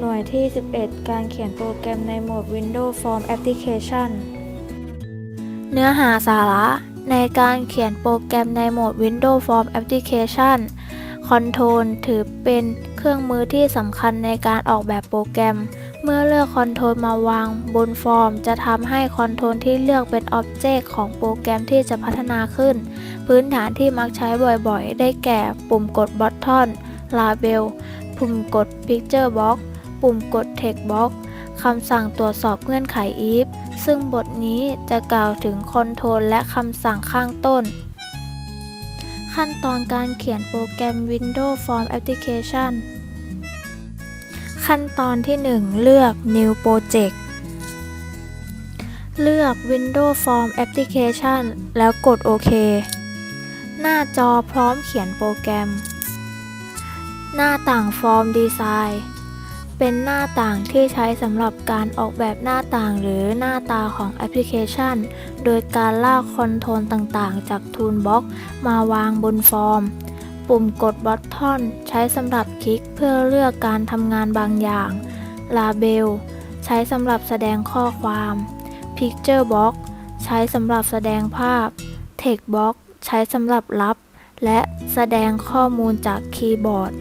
หน่วยที่ 11 การเขียนโปรแกรมในโหมด Windows Form Application เนื้อหาสาระในการเขียนโปรแกรมในโหมด Windows Form Application Control ถือเป็นเครื่องมือที่สำคัญในการออกแบบโปรแกรม เมื่อเลือกคอนโทรลมาวางบนฟอร์ม จะทำให้คอนโทรลที่เลือกเป็นอ็อบเจกต์ของโปรแกรมที่จะพัฒนาขึ้น พื้นฐานที่มักใช้บ่อยๆ ได้แก่ปุ่มกด Button Label ปุ่มกด Picture Box ปุ่มกด Text Box คำสั่งตรวจสอบเงื่อนไข if ซึ่งบทนี้จะกล่าวถึงคอนโทรลและคำสั่งข้างต้น ขั้นตอนการเขียนโปรแกรม Windows Form Application ขั้นตอนที่ 1 เลือก New Project เลือก Windows Form Application แล้วกดโอเค หน้าจอพร้อมเขียนโปรแกรม หน้าต่างฟอร์มดีไซน์ เป็นหน้าต่างที่ใช้สำหรับการออกแบบหน้าต่างหรือหน้าตาของแอปพลิเคชัน โดยการลากคอนโทรลต่างๆ จาก Toolbox มาวางบนฟอร์ม ปุ่มกด Button ใช้สำหรับคลิกเพื่อเลือกการทำงานบางอย่าง Label ใช้สำหรับแสดงข้อความ Picture Box ใช้สำหรับแสดงภาพ Text Box ใช้สำหรับรับ และแสดงข้อมูลจากคีย์บอร์ด